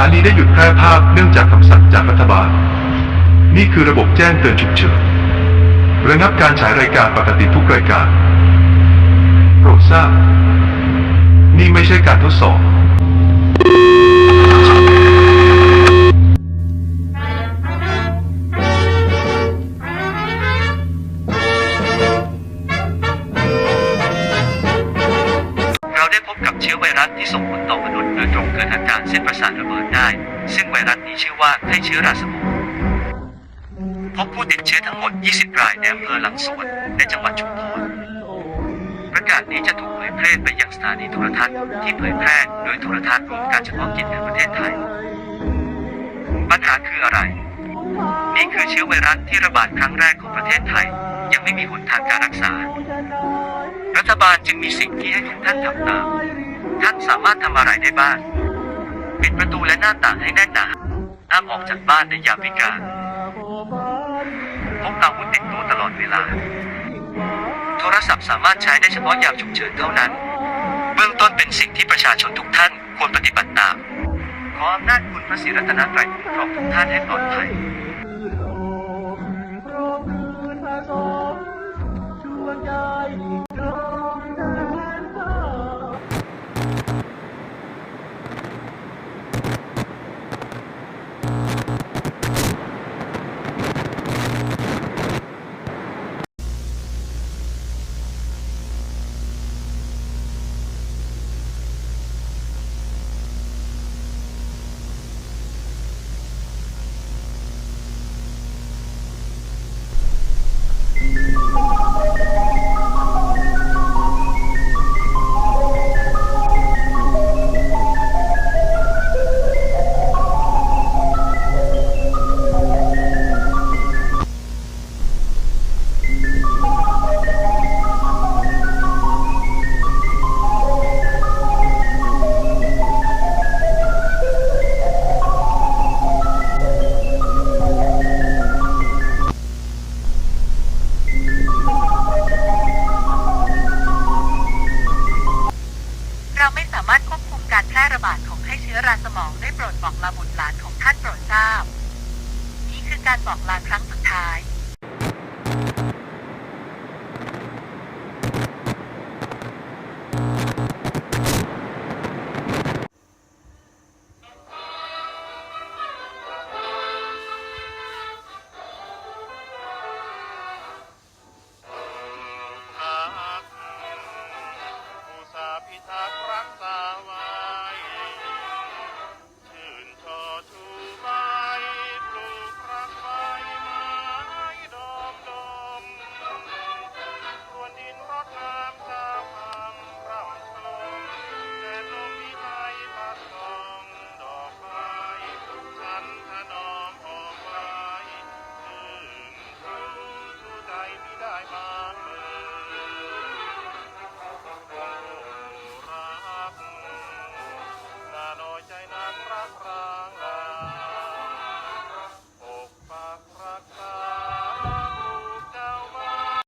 ถานีได้หยุดแพร่ภาพเนื่องจากคำสั่งจากรัฐบาล นี่คือระบบแจ้งเตือนฉุกเฉินระงับการฉายรายการปกติทุกรายการ โปรดทราบ นี่ไม่ใช่การทดสอบ เกิดอาการเส้นประสาทระเบิดได้ ซึ่งไวรัสนี้ชื่อว่าไข้เชื้อราสมองพบผู้ติดเชื้อทั้งหมด 20 รายในอำเภอหลังสวนในจังหวัดชุมพรประกาศนี้จะถูกเผยแพร่ไปยังสถานีโทรทัศน์ที่เผยแพร่โดยโทรทัศน์รวมการเฉพาะกิจแห่งประเทศไทย ปัญหาคืออะไร นี่คือเชื้อไวรัสที่ระบาดครั้งแรกของประเทศไทย ยังไม่มีหนทางการรักษา รัฐบาลจึงมีสิ่งที่ให้ทุกท่านทำตาม ท่านสามารถทำอะไรได้บ้าง ปิดประตูและหน้าต่างให้แน่นหนาห้ามออกจากบ้านในยามวิกาลพกอาวุธติดตัวตลอดเวลา โทรศัพท์สามารถใช้ได้เฉพาะยามฉุกเฉินเท่านั้น เบื้องต้นเป็นสิ่งที่ประชาชนทุกท่านควรปฏิบัติตาม ขออำนาจคุณพระศรีรัตนตรัยคุ้มครองทุกท่านให้ปลอดภัย ให้เชื้อราสมองได้โปรดบอกลาบุตรหลานของท่านโปรดทราบ นี่คือการบอกลาครั้งสุดท้ายพิทักษ์รักษาไว้